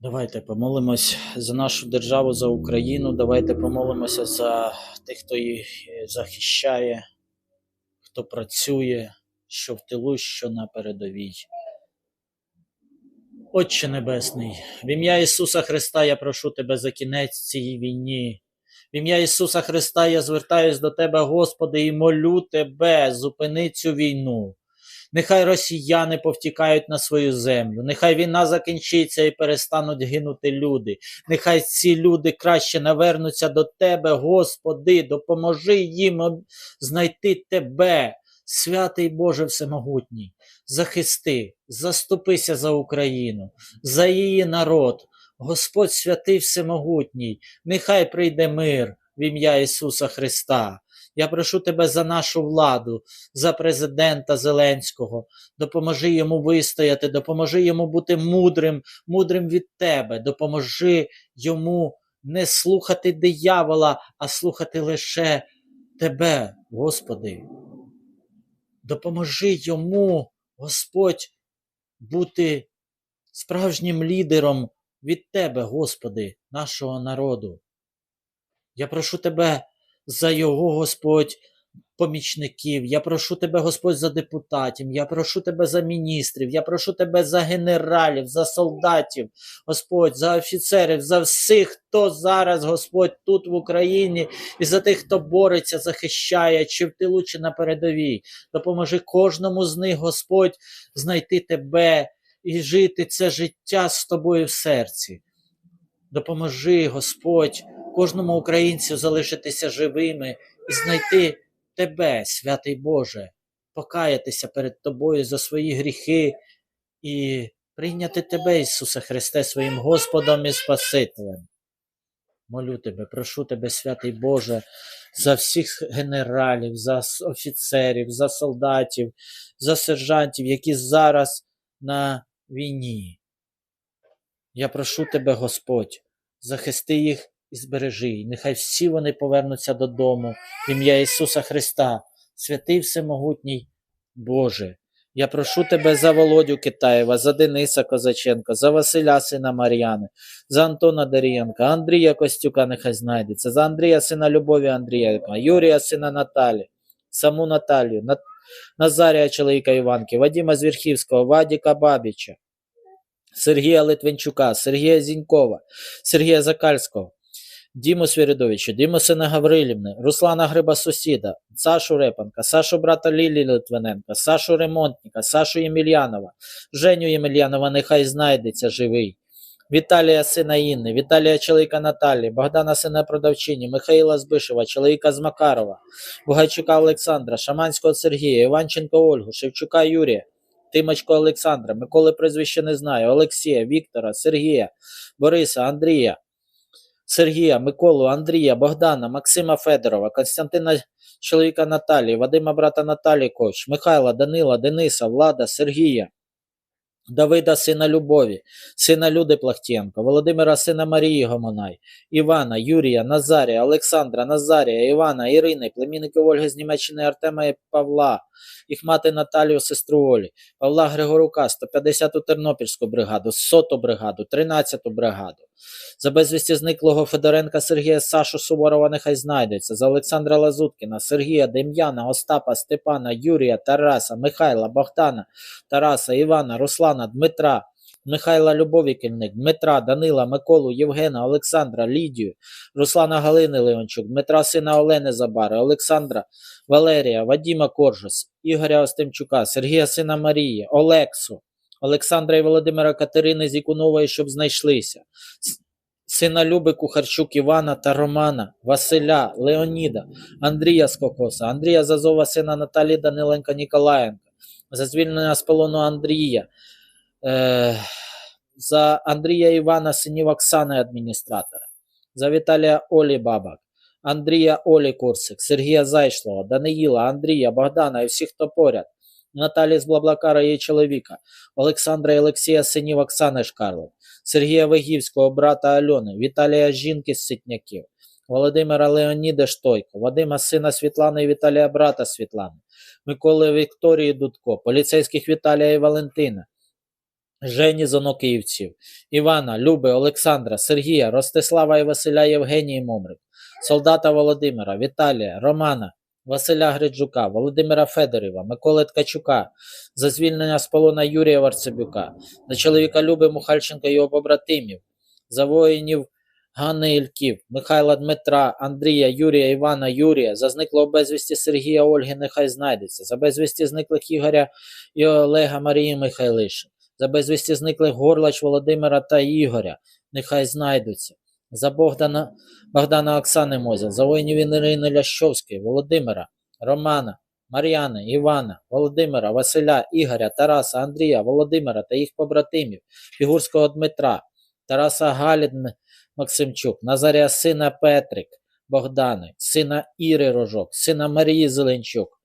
Давайте помолимось за нашу державу, за Україну. Давайте помолимося за тих, хто її е, захищає, хто працює, що в тилу, що на передовій. Отче Небесний, в ім'я Ісуса Христа я прошу Тебе за кінець цієї війні. В ім'я Ісуса Христа я звертаюсь до Тебе, Господи, і молю Тебе, зупини цю війну. Нехай росіяни повтікають на свою землю, нехай війна закінчиться і перестануть гинути люди. Нехай ці люди краще навернуться до Тебе, Господи, допоможи їм знайти Тебе, святий Боже Всемогутній. Захисти, заступися за Україну, за її народ. Господь святий Всемогутній, нехай прийде мир в ім'я Ісуса Христа. Я прошу тебе за нашу владу, за президента Зеленського. Допоможи йому вистояти, допоможи йому бути мудрим, мудрим від тебе. Допоможи йому не слухати диявола, а слухати лише тебе, Господи. Допоможи йому, Господь, бути справжнім лідером від Тебе, Господи, нашого народу. Я прошу Тебе за його, Господь, помічників. Я прошу Тебе, Господь, за депутатів. Я прошу Тебе за міністрів. Я прошу Тебе за генералів, за солдатів, Господь, за офіцерів, за всіх, хто зараз, Господь, тут в Україні, і за тих, хто бореться, захищає, чи в тилу, чи на передовій. Допоможи кожному з них, Господь, знайти Тебе і жити це життя з тобою в серці. Допоможи, Господь, кожному українцю залишитися живими і знайти Тебе, святий Боже, покаятися перед Тобою за свої гріхи і прийняти Тебе, Ісусе Христе, своїм Господом і Спасителем. Молю Тебе, прошу Тебе, святий Боже, за всіх генералів, за офіцерів, за солдатів, за сержантів, які зараз на війні. Я прошу Тебе, Господь, захисти їх і збережи. І Нехай всі вони повернуться додому в ім'я Ісуса Христа, святий Всемогутній Боже. Я прошу Тебе за Володю Китаєва, за Дениса Козаченка, за Василя сина Мар'яни, за Антона Дарієнка, Андрія Костюка нехай знайдеться, за Андрія сина Любові Андрієнка, Юрія сина Наталі, саму Наталію, Нат... Назарія чоловіка Іванки, Вадима Звірхівського, Вадіка Бабіча, Сергія Литвинчука, Сергія Зінькова, Сергія Закальського, Діму Свіридовича, Діму сина Гаврилівни, Руслана Гриба Сусіда, Сашу Репанка, Сашу брата Лілі Литвиненка, Сашу Ремонтника, Сашу Ємельянова, Женю Ємельянова нехай знайдеться живий. Віталія сина Інни, Віталія чоловіка Наталі, Богдана сина продавчині, Михаїла Збишева, чоловіка з Макарова, Бугайчука Олександра, Шаманського Сергія, Іванченко Ольгу, Шевчука Юрія, Тимочко Олександра, Миколи прізвище не знаю, Олексія, Віктора, Сергія, Бориса, Андрія, Сергія, Миколу, Андрія, Богдана, Максима Федорова, Константина чоловіка Наталії, Вадима брата Наталії Коч, Михайла, Данила, Дениса, Влада, Сергія, Давида, сина Любові, сина Люди Плахтєнко, Володимира, сина Марії Гомонай, Івана, Юрія, Назарія, Олександра, Назарія, Івана, Ірини, племінників Ольги з Німеччини Артема і Павла, їх мати Наталію, сестру Олі, Павла Григорука, 150-ту Тернопільську бригаду, 100-ту бригаду, 13-ту бригаду. За безвісті зниклого Федоренка Сергія Сашу Суворова нехай знайдеться, за Олександра Лазуткіна, Сергія, Дем'яна, Остапа, Степана, Юрія, Тараса, Михайла, Богдана, Тараса, Івана, Руслана, Дмитра, Михайла Любові Кільник, Дмитра, Данила, Миколу, Євгена, Олександра, Лідію, Руслана Галини Леончук, Дмитра сина Олени Забари, Олександра, Валерія, Вадіма Коржус, Ігоря Остимчука, Сергія сина Марії, Олексу, Олександра і Володимира Катерини Зікунової, щоб знайшлися. Сина Люби Кухарчук Івана та Романа, Василя, Леоніда, Андрія Скокоса, Андрія Зазова, сина Наталі Даниленка Ніколаєнка, за звільнення з полону Андрія, е, за Андрія Івана, синів Оксани адміністратора, за Віталія Олі Бабак, Андрія Олі Курсик, Сергія Зайшлова, Даниїла, Андрія, Богдана і всіх, хто поряд, Наталі з Блаблакара її чоловіка, Олександра і Олексія синів Оксани Шкарлет, Сергія Вигівського, брата Альони, Віталія жінки з Ситняків, Володимира Леоніда Штойко, Вадима сина Світлани і Віталія брата Світлани, Миколи Вікторії Дудко, поліцейських Віталія і Валентина, Жені з онуківців, Івана, Люби, Олександра, Сергія, Ростислава і Василя Євгенії Момрик, солдата Володимира, Віталія, Романа, Василя Гриджука, Володимира Федорєва, Миколи Ткачука, за звільнення з полона Юрія Варцебюка, за чоловіка Люби Мухальченка і його побратимів, за воїнів Ганни Ільків, Михайла Дмитра, Андрія, Юрія, Івана, Юрія, за зниклого безвісті Сергія Ольги, нехай знайдеться, за безвісті зниклих Ігоря і Олега Марії Михайлишин, за безвісті зниклих Горлач Володимира та Ігоря, нехай знайдуться, за Богдана, Богдана Оксани Мозя, за воїнів Ірини Лящовської, Володимира, Романа, Мар'яни, Івана, Володимира, Василя, Ігоря, Тараса, Андрія, Володимира та їх побратимів, Фігурського Дмитра, Тараса Галідн Максимчук, Назарія сина Петрик, Богдани, сина Іри Рожок, сина Марії Зеленчук,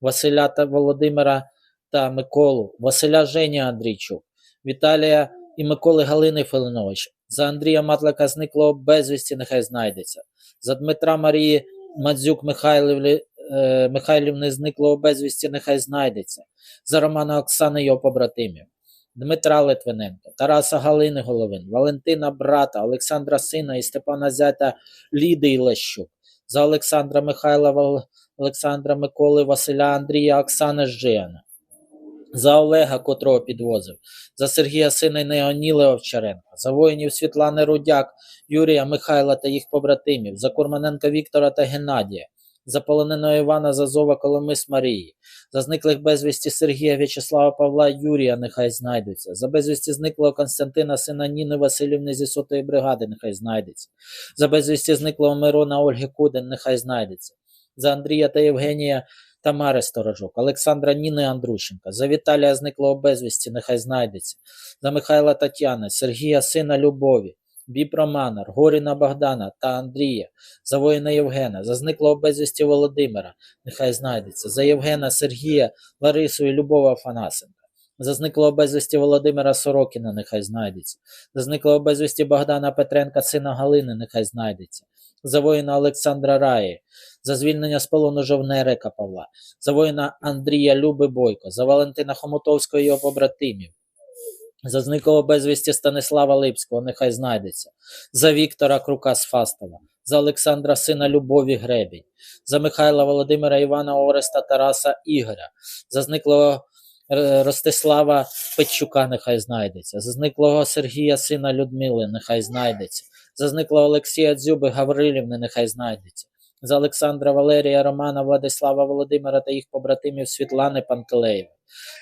Василя та Володимира та Миколу, Василя Жені Андрійчук, Віталія і Миколи Галини Филинович, за Андрія Матлика зниклого безвісті, нехай знайдеться, за Дмитра Марії Мадзюк Михайлівни, е, Михайлівни зниклого безвісті, нехай знайдеться, за Романа Оксани його побратимів. Дмитра Литвиненка, Тараса Галини Головин, Валентина брата, Олександра сина і Степана зятя Ліди Лещук, за Олександра Михайла Олександра Миколи Василя Андрія Оксани Жияна, за Олега, котрого підвозив, за Сергія сина Неоніли Овчаренка, за воїнів Світлани Рудяк, Юрія Михайла та їх побратимів, за Курманенка Віктора та Геннадія, за полоненого Івана Зазова Коломис Марії, за зниклих безвісті Сергія В'ячеслава Павла Юрія нехай знайдуться, за безвісті зниклого Константина сина Ніни Васильівни зі сотої бригади нехай знайдеться, за безвісті зниклого Мирона Ольги Кудин нехай знайдеться, за Андрія та Євгенія Тамари Сторожок, Олександра Ніни Андрущенка, за Віталія зниклого безвісті нехай знайдеться, за Михайла Тетяни, Сергія сина Любові, Біб Романа, Горіна Богдана та Андрія, за воїна Євгена, за зниклого безвісті Володимира, нехай знайдеться, за Євгена, Сергія, Ларису і Любова Афанасенка. За зниклого безвісті Володимира Сорокіна нехай знайдеться. За зниклого безвісті Богдана Петренка, сина Галини, нехай знайдеться. За воїна Олександра Раї, за звільнення з полону Жовнерека Павла, за воїна Андрія Люби Бойко, за Валентина Хомутовського і його побратимів. За зниклого безвісті Станислава Липського нехай знайдеться, за Віктора Крука з Фастова, за Олександра сина Любові Гребінь, за Михайла Володимира Івана Ореста Тараса Ігоря, за зниклого Ростислава Петчука нехай знайдеться, за зниклого Сергія сина Людмили нехай знайдеться, за зниклого Олексія Дзюби Гаврилівни нехай знайдеться, за Олександра Валерія Романа Владислава Володимира та їх побратимів Світлани Пантелеєва.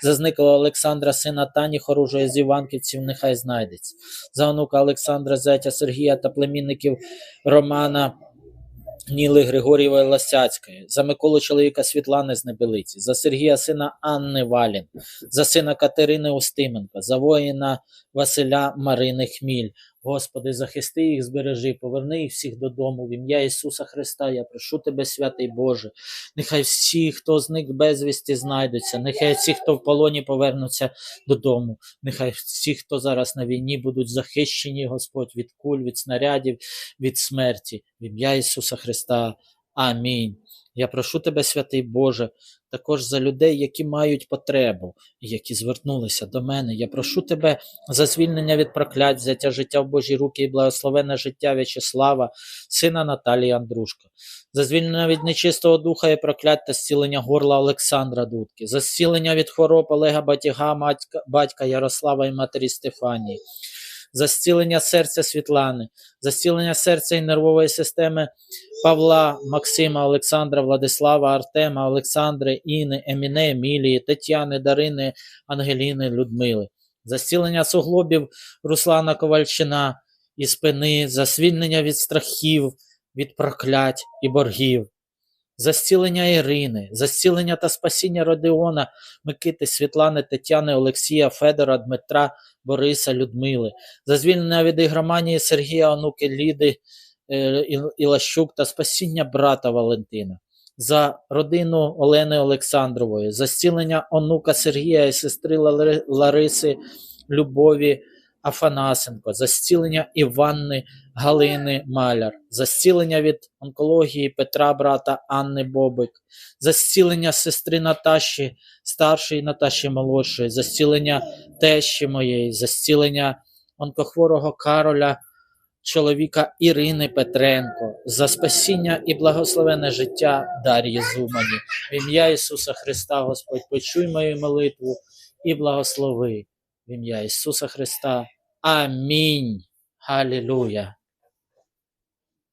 За зниклого Олександра сина Тані Хоружої з Іванківців нехай знайдеться. За онука Олександра зятя Сергія та племінників Романа Ніли Григорієвої Ласяцької, за Миколу чоловіка Світлани з Небелиці, за Сергія сина Анни Валін, за сина Катерини Устименко, за воїна Василя Марини Хміль. Господи, захисти їх, збережи, поверни їх всіх додому. В ім'я Ісуса Христа я прошу Тебе, святий Боже. Нехай всі, хто зник безвісті, знайдуться, нехай всі, хто в полоні, повернуться додому. Нехай всі, хто зараз на війні, будуть захищені, Господь, від куль, від снарядів, від смерті. В ім'я Ісуса Христа. Амінь. Я прошу тебе, святий Боже, також за людей, які мають потребу, які звернулися до мене. Я прошу тебе за звільнення від проклять, взяття життя в Божі руки і благословенне життя В'ячеслава, сина Наталії Андрушка, за звільнення від нечистого духа і проклять та зцілення горла Олександра Дудки, за зцілення від хвороб Олега Батіга, батька Ярослава і матері Стефанії, за серця Світлани, за серця і нервової системи Павла, Максима, Олександра, Владислава, Артема, Олександри, Іни, Еміне, Емілії, Тетяни, Дарини, Ангеліни, Людмили, за суглобів Руслана Ковальчина і спини, за від страхів, від проклять і боргів, за Ірини, за та спасіння Родіона, Микити, Світлани, Тетяни, Олексія, Федора, Дмитра, Бориса, Людмили, за звільнення від ігроманії Сергія, онуки Ліди, е, Ілащук та спасіння брата Валентина, за родину Олени Олександрової, за зцілення онука Сергія і сестри Лариси, Любові, Афанасенко, за зцілення Іванни Галини Маляр, за від онкології Петра, брата Анни Бобик, за зцілення сестри Наташі, старшої Наташі молодшої, за зцілення тещі моєї, за онкохворого Кароля, чоловіка Ірини Петренко, за спасіння і благословене життя Дар'ї Зумані. В ім'я Ісуса Христа, Господь, почуй мою молитву і благослови. В ім'я Ісуса Христа. Амінь. Халілуя.